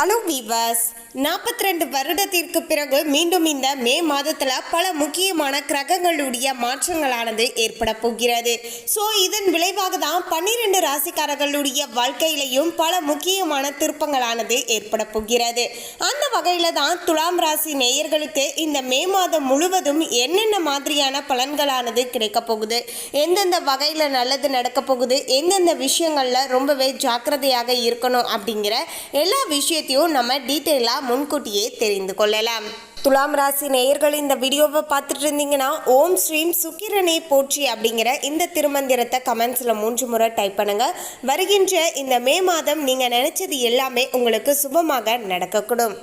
Hello viewers நாற்பத்தி ரெண்டு வருடத்திற்கு பிறகு மீண்டும் இந்த மே மாதத்தில் பல முக்கியமான கிரகங்களுடைய மாற்றங்களானது ஏற்பட போகிறது. ஸோ இதன் விளைவாக தான் பன்னிரெண்டு ராசிக்காரர்களுடைய வாழ்க்கையிலையும் பல முக்கியமான திருப்பங்களானது ஏற்பட போகிறது. அந்த வகையில் தான் துலாம் ராசி நேயர்களுக்கு இந்த மே மாதம் முழுவதும் என்னென்ன மாதிரியான பலன்களானது கிடைக்க போகுது? எந்தெந்த வகையில் நல்லது நடக்க போகுது? எந்தெந்த விஷயங்களில் ரொம்பவே ஜாக்கிரதையாக இருக்கணும் அப்படிங்கிற எல்லா விஷயத்தையும் நம்ம டீட்டெயிலாக முன்கூட்டியே தெரிந்து கொள்ளலாம். துலாம் ராசி நேயர்கள் இந்த வீடியோவை பார்த்துட்டு இருந்தீங்கன்னா ஓம் ஸ்ரீம் சுக்கிரனை போற்றி அப்படிங்கிற இந்த திருமந்திரத்தை கமெண்ட்ஸில் மூன்று முறை டைப் பண்ணுங்க. வருகின்ற இந்த மே மாதம் நீங்கள் நினச்சது எல்லாமே உங்களுக்கு சுபமாக நடக்கக்கூடும்.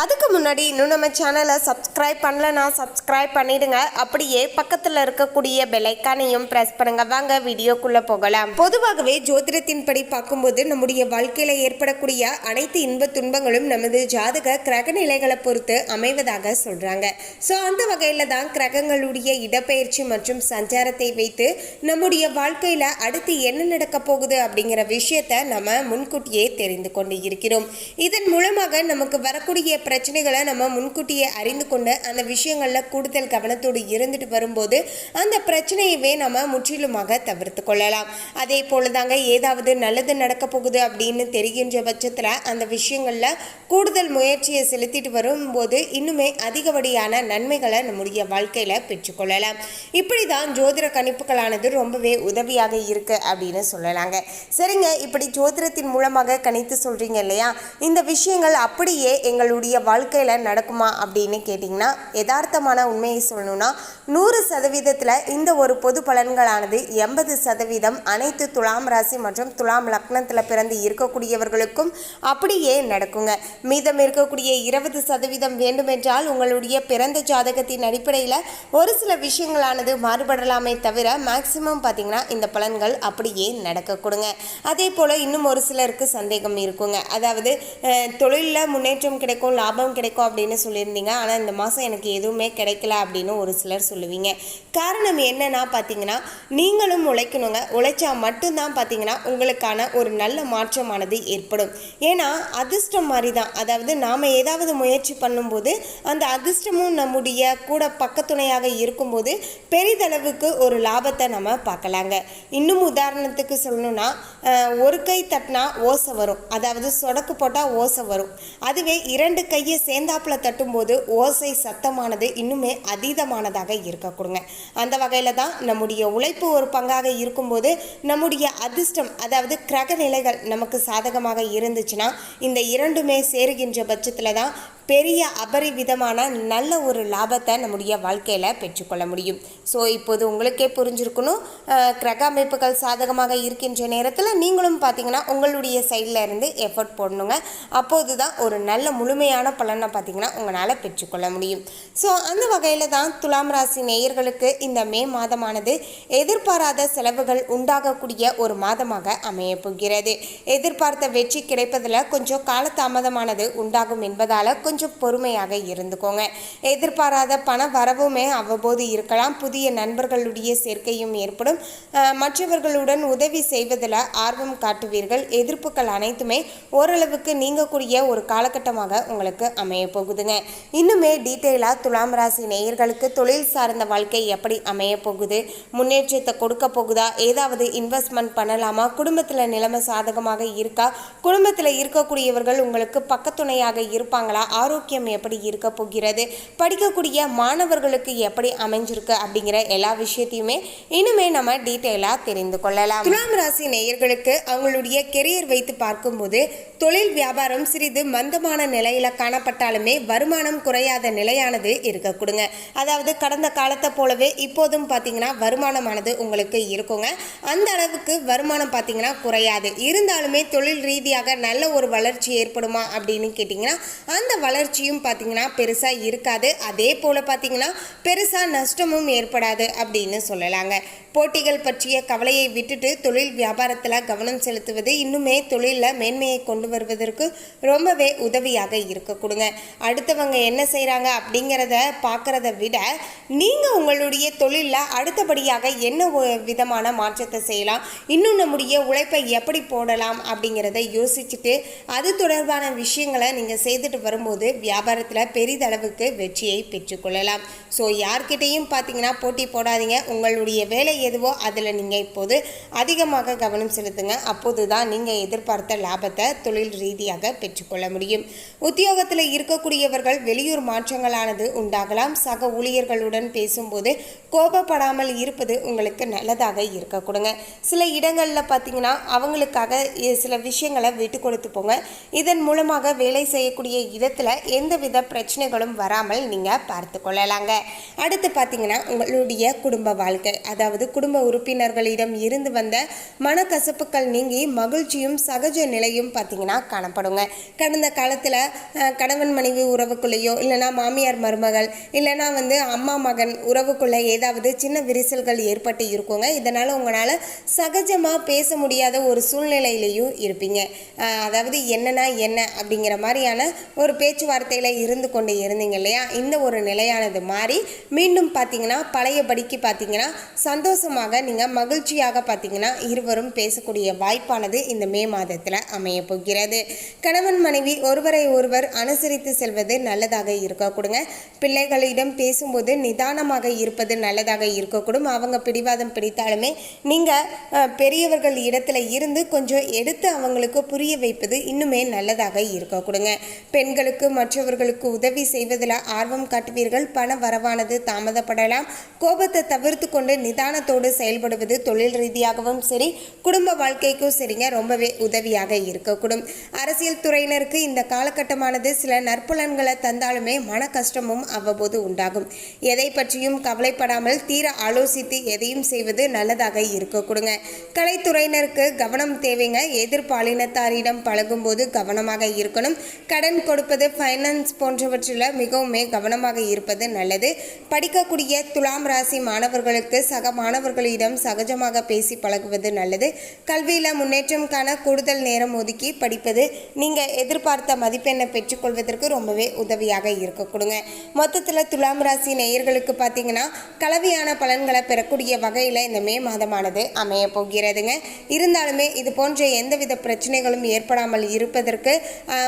அதுக்கு முன்னாடி இன்னும் நம்ம சேனலை சப்ஸ்கிரைப் பண்ணலனா சப்ஸ்கிரைப் பண்ணிடுங்க. அப்படியே பக்கத்தில் இருக்கக்கூடிய பெலைக்கானையும் ப்ரெஸ் பண்ணுங்க. வாங்க வீடியோக்குள்ளே போகலாம். பொதுவாகவே ஜோதிடத்தின்படி பார்க்கும்போது நம்முடைய வாழ்க்கையில் ஏற்படக்கூடிய அனைத்து இன்ப துன்பங்களும் நமது ஜாதக கிரக நிலைகளை பொறுத்து அமைவதாக சொல்கிறாங்க ஸோ அந்த வகையில் தான் கிரகங்களுடைய இடப்பெயர்ச்சி மற்றும் சஞ்சாரத்தை வைத்து நம்முடைய வாழ்க்கையில் அடுத்து என்ன நடக்க போகுது அப்படிங்கிற விஷயத்தை நம்ம முன்கூட்டியே தெரிந்து கொண்டு இருக்கிறோம். இதன் மூலமாக நமக்கு வரக்கூடிய பிரச்சனைகளை நம்ம முன்கூட்டியே அறிந்து கொண்டு அந்த விஷயங்களில் கூடுதல் கவனத்தோடு இருந்துட்டு வரும்போது அந்த பிரச்சனையவே நம்ம முற்றிலுமாக தவிர்த்து கொள்ளலாம். அதே போல தாங்க ஏதாவது நல்லது நடக்க போகுது அப்படின்னு தெரிகின்ற பட்சத்தில் அந்த விஷயங்களில் கூடுதல் முயற்சியை செலுத்திட்டு வரும்போது இன்னுமே அதிகப்படியான நன்மைகளை நம்முடைய வாழ்க்கையில் பெற்றுக்கொள்ளலாம் இப்படி தான் ஜோதிட கணிப்புகளானது ரொம்பவே உதவியாக இருக்குது அப்படின்னு சொல்லலாங்க. சரிங்க இப்படி ஜோதிடத்தின் மூலமாக கணித்து சொல்கிறீங்க இல்லையா? இந்த விஷயங்கள் அப்படியே எங்களுடைய வாழ்க்கையில் நடக்குமா அப்படின்னு கேட்டிங்கன்னா யதார்த்தமான உண்மையை சொல்லணும்னா நூறு சதவீதத்தில் இந்த ஒரு பொது பலன்களானது எண்பது சதவீதம் அனைத்து துலாம் ராசி மற்றும் துலாம் லக்னத்தில் பிறந்து இருக்கக்கூடியவர்களுக்கும் அப்படியே நடக்குங்க. மீதம் இருக்கக்கூடிய இருபது சதவீதம் வேண்டுமென்றால் உங்களுடைய பிறந்த ஜாதகத்தின் அடிப்படையில் ஒரு சில விஷயங்களானது மாறுபடலாமே தவிர மேக்சிமம் பார்த்தீங்கன்னா இந்த பலன்கள் அப்படியே நடக்க கொடுங்க. அதே போல் இன்னும் ஒரு சிலருக்கு சந்தேகம் இருக்குங்க. அதாவது தொழிலில் முன்னேற்றம் கிடைக்கும் லாபம் கிடைக்கும் அப்படின்னு சொல்லியிருந்தீங்க. ஆனால் இந்த மாதம் எனக்கு எதுவுமே கிடைக்கல அப்படின்னு ஒரு சிலர் சொல்லுவீங்க. காரணம் என்னன்னா பார்த்தீங்கன்னா நீங்களும் உழைக்கணுங்க. உழைச்சா மட்டும்தான் பார்த்தீங்கன்னா உங்களுக்கான ஒரு நல்ல மாற்றமானது ஏற்படும். ஏன்னா அதிர்ஷ்டம் மாதிரி தான் அதாவது நாம் ஏதாவது முயற்சி பண்ணும்போது அந்த அதிர்ஷ்டமும் நம்முடைய கூட பக்கத்துணையாக இருக்கும்போது பெரிதளவுக்கு ஒரு லாபத்தை நம்ம பார்க்கலாங்க. இன்னும் உதாரணத்துக்கு சொல்லணும்னா ஒரு கை தட்டினா ஓசை வரும். அதாவது சொடக்கு போட்டால் ஓசை வரும். அதுவே இரண்டு கையை சேந்தாப்பில் தட்டும்போது ஓசை சத்தமானது இன்னுமே அதீதமானதாக இருக்க கொடுங்க. அந்த வகையில் தான் நம்முடைய உழைப்பு ஒரு பங்காக இருக்கும்போது நம்முடைய அதிர்ஷ்டம் அதாவது கிரக நிலைகள் நமக்கு சாதகமாக இருந்துச்சுன்னா இந்த இரண்டுமே சேருகின்ற பட்சத்தில் தான் பெரிய அபரிவிதமான நல்ல ஒரு லாபத்தை நம்முடைய வாழ்க்கையில் பெற்றுக்கொள்ள முடியும். ஸோ இப்போது உங்களுக்கே புரிஞ்சிருக்கணும். கிரக அமைப்புகள் சாதகமாக இருக்கின்ற நேரத்தில் நீங்களும் பார்த்தீங்கன்னா உங்களுடைய சைடில் இருந்து எஃபர்ட் போடணுங்க. அப்போது தான் ஒரு நல்ல முழுமையான பலனை பார்த்தீங்கன்னா உங்களால் பெற்றுக்கொள்ள முடியும். ஸோ அந்த வகையில் தான் துலாம் ராசி நேயர்களுக்கு இந்த மே மாதமானது எதிர்பாராத செலவுகள் உண்டாகக்கூடிய ஒரு மாதமாக அமையப்போகிறது எதிர்பார்த்த வெற்றி கிடைப்பதில் கொஞ்சம் காலதாமதமானது உண்டாகும் என்பதால் கொஞ்சம் கொஞ்சம் பொறுமையாக இருந்துக்கோங்க. எதிர்பாராத பண வரவுமே அவ்வப்போது இருக்கலாம். புதிய நண்பர்களுடைய சேர்க்கையும் ஏற்படும். மற்றவர்களுடன் உதவி செய்வதில் ஆர்வம் காட்டுவீர்கள். எதிர்ப்புகள் அனைத்துமே ஓரளவுக்கு நீங்கக்கூடிய ஒரு காலகட்டமாக உங்களுக்கு அமைய போகுதுங்க. இன்னுமே டீட்டெயிலாக துலாம் ராசி நேயர்களுக்கு தொழில் சார்ந்த வாழ்க்கை எப்படி அமைய போகுது? முன்னேற்றத்தை கொடுக்க போகுதா? ஏதாவது இன்வெஸ்ட்மெண்ட் பண்ணலாமா? குடும்பத்தில் நிலைமை சாதகமாக இருக்கா? குடும்பத்தில் இருக்கக்கூடியவர்கள் உங்களுக்கு பக்கத்துணையாக இருப்பாங்களா? ஆரோக்கியம் எப்படி இருக்க போகிறது? படிக்கக்கூடிய மாணவர்களுக்கு எப்படி அமைஞ்சிருக்கு அப்படிங்கிற எல்லா விஷயத்தையுமே இனிமே நம்ம டீட்டெயிலாக தெரிந்து கொள்ளலாம். துலாம் ராசி நேயர்களுக்கு அவங்களுடைய கெரியர் வைத்து பார்க்கும்போது தொழில் வியாபாரம் சிறிது மந்தமான நிலையில காணப்பட்டாலுமே வருமானம் குறையாத நிலையானது இருக்க கொடுங்க. அதாவது கடந்த காலத்தை போலவே இப்போதும் பார்த்தீங்கன்னா வருமானமானது உங்களுக்கு இருக்குங்க. அந்த அளவுக்கு வருமானம் பார்த்தீங்கன்னா குறையாது. இருந்தாலுமே தொழில் ரீதியாக நல்ல ஒரு வளர்ச்சி ஏற்படுமா அப்படின்னு கேட்டிங்கன்னா அந்த வளர்ச்சியும் பார்த்திங்கன்னா பெருசாக இருக்காது. அதே போல் பார்த்திங்கன்னா பெருசாக நஷ்டமும் ஏற்படாது அப்படின்னு சொல்லலாங்க. போட்டிகள் பற்றிய கவலையை விட்டுட்டு தொழில் வியாபாரத்தில் கவனம் செலுத்துவது இன்னுமே தொழிலில் மேன்மையை கொண்டு வருவதற்கு ரொம்பவே உதவியாக இருக்க. கொடுங்க. அடுத்தவங்க என்ன செய்கிறாங்க அப்படிங்கிறத பார்க்குறத விட நீங்கள் உங்களுடைய தொழிலில் அடுத்தபடியாக என்ன ஒ- விதமான மாற்றத்தை செய்யலாம்? இன்னும் நம்முடைய உழைப்பை எப்படி போடலாம் அப்படிங்கிறத யோசிச்சுட்டு அது தொடர்பான விஷயங்களை நீங்கள் செய்துட்டு வரும்போது வியாபாரத்தில் பெரிதளவுக்கு வெற்றியை பெற்றுக்கொள்ளலாம் ஸோ யார்கிட்டேயும் பார்த்தீங்கன்னா போட்டி போடாதீங்க. உங்களுடைய வேலையை எதுவோ அதில் நீங்கள் இப்போது அதிகமாக கவனம் செலுத்துங்க. அப்போது தான் நீங்கள் எதிர்பார்த்த லாபத்தை தொழில் ரீதியாக பெற்றுக்கொள்ள முடியும். உத்தியோகத்தில் இருக்கக்கூடியவர்கள் வெளியூர் மாற்றங்களானது உண்டாகலாம். சக ஊழியர்களுடன் பேசும்போது கோபப்படாமல் இருப்பது உங்களுக்கு நல்லதாக இருக்க கொடுங்க. சில இடங்களில் பார்த்தீங்கன்னா அவங்களுக்காக சில விஷயங்களை விட்டு கொடுத்து போங்க. இதன் மூலமாக வேலை செய்யக்கூடிய இடத்துல எந்தவித பிரச்சனைகளும் வராமல் நீங்கள் பார்த்து கொள்ளலாங்க. அடுத்து பார்த்தீங்கன்னா உங்களுடைய குடும்ப வாழ்க்கை அதாவது குடும்ப உறுப்பினர்களிடம் இருந்து வந்த மனக்கசப்புகள் நீங்கி மகிழ்ச்சியும் சகஜ நிலையும் பார்த்தீங்கன்னா காணப்படுங்க. கடந்த காலத்தில் கணவன் மனைவி உறவுக்குள்ளேயோ இல்லைன்னா மாமியார் மருமகள் இல்லைன்னா வந்து அம்மா மகன் உறவுக்குள்ளே ஏதாவது சின்ன விரிசல்கள் ஏற்பட்டு இருக்குங்க. இதனால் உங்களால் சகஜமாக பேச முடியாத ஒரு சூழ்நிலையிலையும் இருப்பீங்க. அதாவது என்னன்னா என்ன அப்படிங்கிற மாதிரியான ஒரு பேச்சுவார்த்தையில் இருந்து கொண்டு இருந்தீங்க இல்லையா? இந்த ஒரு நிலையானது மாறி மீண்டும் பார்த்தீங்கன்னா பழையபடிக்கு பார்த்தீங்கன்னா சந்தோஷமாக நீங்கள் மகிழ்ச்சியாக பார்த்தீங்கன்னா இருவரும் பேசக்கூடிய வாய்ப்பானது இந்த மே மாதத்தில் அமைய போகிறது. கணவன் மனைவி ஒருவரை ஒருவர் அனுசரித்து செல்வது நல்லதாக இருக்க கொடுங்க. பிள்ளைகளிடம் பேசும்போது நிதானமாக இருப்பது நல்லதாக இருக்கக்கூடும் அவங்க பிடிவாதம் பிடித்தாலுமே நீங்கள் பெரியவர்கள் இடத்துல இருந்து கொஞ்சம் எடுத்து அவங்களுக்கு புரிய வைப்பது இன்னுமே நல்லதாக இருக்க கொடுங்க. பெண்களுக்கு மற்றவர்களுக்கு உதவி செய்வதில் ஆர்வம் காட்டுவீர்கள். பண வரவானது தாமதப்படலாம். கோபத்தை தவிர்த்து கொண்டு கவனத்தோடு செயல்படுவது தொழில் ரீதியாகவும் சரி குடும்ப வாழ்க்கைக்கும் சரிங்க ரொம்பவே உதவியாக இருக்கக்கூடும். அரசியல் துறையினருக்கு இந்த காலகட்டமானது சில நற்புலன்களை தந்தாலுமே மன கஷ்டமும் அவ்வப்போது உண்டாகும். எதை பற்றியும் கவலைப்படாமல் தீர ஆலோசித்து எதையும் செய்வது நல்லதாக இருக்கக்கூடுங்க. கலைத்துறையினருக்கு கவனம் தேவைங்க. எதிர்பாலினத்தாரிடம் பழகும்போது கவனமாக இருக்கணும். கடன் கொடுப்பது ஃபைனான்ஸ் போன்றவற்றில் மிகவுமே கவனமாக இருப்பது நல்லது. படிக்கக்கூடிய துலாம் ராசி மாணவர்களுக்கு சக மாணவர்களிடம் சகஜமாக பேசி பழகுவது நல்லது. கல்வியில் முன்னேற்றம் காண கூடுதல் நேரம் ஒதுக்கி படிப்பது நீங்கள் எதிர்பார்த்த மதிப்பெண்ணை பெற்றுக்கொள்வதற்கு ரொம்பவே உதவியாக இருக்க கொடுங்க. மொத்தத்தில் துலாம் ராசி நேயர்களுக்கு பார்த்தீங்கன்னா கலவையான பலன்களை பெறக்கூடிய வகையில் இந்த மே மாதமானது அமைய போகிறதுங்க. இருந்தாலுமே இது போன்ற எந்தவித பிரச்சனைகளும் ஏற்படாமல் இருப்பதற்கு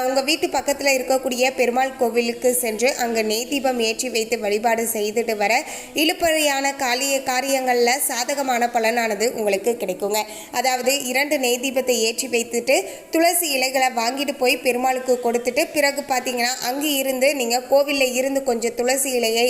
உங்கள் வீட்டு பக்கத்தில் இருக்கக்கூடிய பெருமாள் கோவிலுக்கு சென்று அங்கே நெய் தீபம் ஏற்றி வைத்து வழிபாடு செய்துட்டு வர இழுப்பறையான காலிய காரியங்களில் சாதகமான பலனானது உங்களுக்கு கிடைக்குங்க. அதாவது இரண்டு நெய் தீபத்தை ஏற்றி வைத்துட்டு துளசி இலைகளை வாங்கிட்டு போய் பெருமாளுக்கு கொடுத்துட்டு பிறகு பார்த்தீங்கன்னா அங்கே இருந்து நீங்கள் கோவிலில் இருந்து கொஞ்சம் துளசி இலையை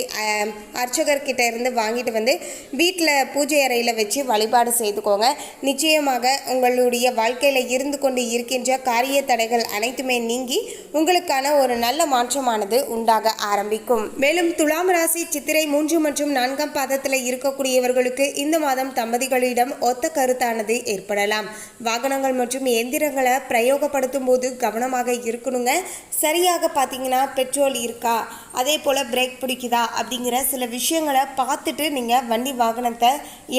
அர்ச்சகர்கிட்ட இருந்து வாங்கிட்டு வந்து வீட்டில் பூஜை அறையில் வச்சு வழிபாடு செய்துக்கோங்க. நிச்சயமாக உங்களுடைய வாழ்க்கையில் இருந்து கொண்டு இருக்கின்ற காரிய தடைகள் அனைத்துமே நீங்கி உங்களுக்கான ஒரு நல்ல மாற்றமானது உண்டாக ஆரம்பிக்கும். மேலும் துலாம் ராசி சித்திரை மூன்று மற்றும் நான்காம் பாதத்தில் இருக்கக்கூடியவர்களுக்கு இந்த மாதம் தம்பதிகளிடம் ஒத்த கருத்தானது ஏற்படலாம். வாகனங்கள் மற்றும் எந்திரங்களை பிரயோகப்படுத்தும் போது கவனமாக இருக்கணுங்க. சரியாக பார்த்தீங்கன்னா பெட்ரோல் இருக்கா? அதே போல் பிரேக் பிடிக்குதா? அப்படிங்கிற சில விஷயங்களை பார்த்துட்டு நீங்கள் வண்டி வாகனத்தை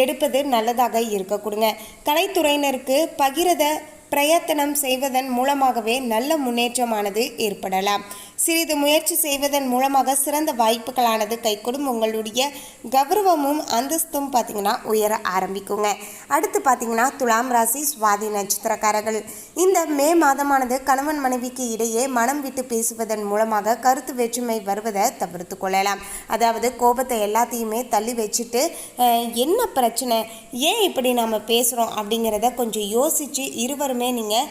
எடுப்பது நல்லதாக இருக்கக்கூடுங்க. கலைத்துறையினருக்கு பகிரத பிரயத்தனம் செய்வதன் மூலமாகவே நல்ல முன்னேற்றமானது ஏற்படலாம். சிறிது முயற்சி செய்வதன் மூலமாக சிறந்த வாய்ப்புகளானது கைகூடும். உங்களுடைய கௌரவமும் அந்தஸ்தும் பார்த்தீங்கன்னா உயர ஆரம்பிக்குங்க. அடுத்து பார்த்தீங்கன்னா துலாம் ராசி சுவாதி நட்சத்திரக்காரர்கள். இந்த மே மாதமானது கணவன் மனைவிக்கு இடையே மனம் விட்டு பேசுவதன் மூலமாக கருத்து வேற்றுமை வருவதை தவிர்த்து கொள்ளலாம். அதாவது கோபத்தை எல்லாத்தையுமே தள்ளி வச்சுட்டு என்ன பிரச்சனை? ஏன் இப்படி நம்ம பேசுகிறோம் அப்படிங்கிறத கொஞ்சம் யோசித்து இருவருமே நீங்கள்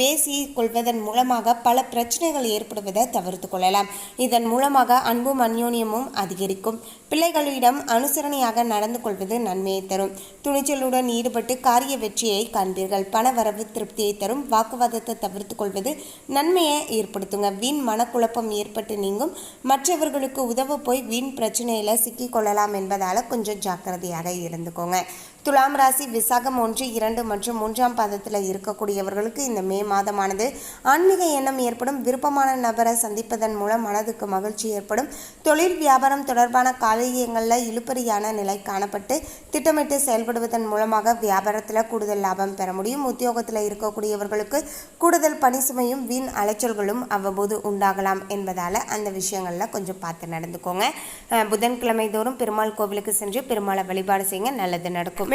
பேசி கொள்வதன் மூலமாக பல பிரச்சனைகள் ஏற்படுவதை தவிர்த்து கொள்ளலாம். இதன் மூலமாக அன்பும் அந்யோன்யமும் அதிகரிக்கும். பிள்ளைகளிடம் அனுசரணையாக நடந்து கொள்வது நன்மையை தரும். துணிச்சலுடன் ஈடுபட்டு காரிய வெற்றியை காண்பீர்கள் பணவரவு திருப்தியை தரும். வாக்குவாதத்தை தவிர்த்து கொள்வது நன்மையை ஏற்படுத்துங்க. வீண் மனக்குழப்பம் ஏற்பட்டு நீங்கும். மற்றவர்களுக்கு உதவ போய் வீண் பிரச்சனையில் சிக்கிக் கொள்ளலாம் என்பதால் கொஞ்சம் ஜாக்கிரதையாக இருந்துக்கோங்க. துலாம் ராசி விசாகம் ஒன்று இரண்டு மற்றும் மூன்றாம் பாதத்தில் இருக்கக்கூடியவர்களுக்கு இந்த மே மாதமானது ஆன்மீக எண்ணம் ஏற்படும். விருப்பமான நபரை சந்திப்பதன் மூலம் மனதுக்கு மகிழ்ச்சி ஏற்படும். தொழில் வியாபாரம் தொடர்பான காரியங்களில் இழுபறியான நிலை காணப்பட்டு திட்டமிட்டு செயல்படுவதன் மூலமாக வியாபாரத்தில் கூடுதல் லாபம் பெற முடியும். உத்தியோகத்தில் இருக்கக்கூடியவர்களுக்கு கூடுதல் பணி சுமையும் வீண் அலைச்சல்களும் அவ்வப்போது உண்டாகலாம் என்பதால் அந்த விஷயங்களில் கொஞ்சம் பார்த்து நடந்துக்கோங்க. புதன்கிழமை தோறும் பெருமாள் கோவிலுக்கு சென்று பெருமாளை வழிபாடு செய்யுங்க. நல்லது நடக்கும்.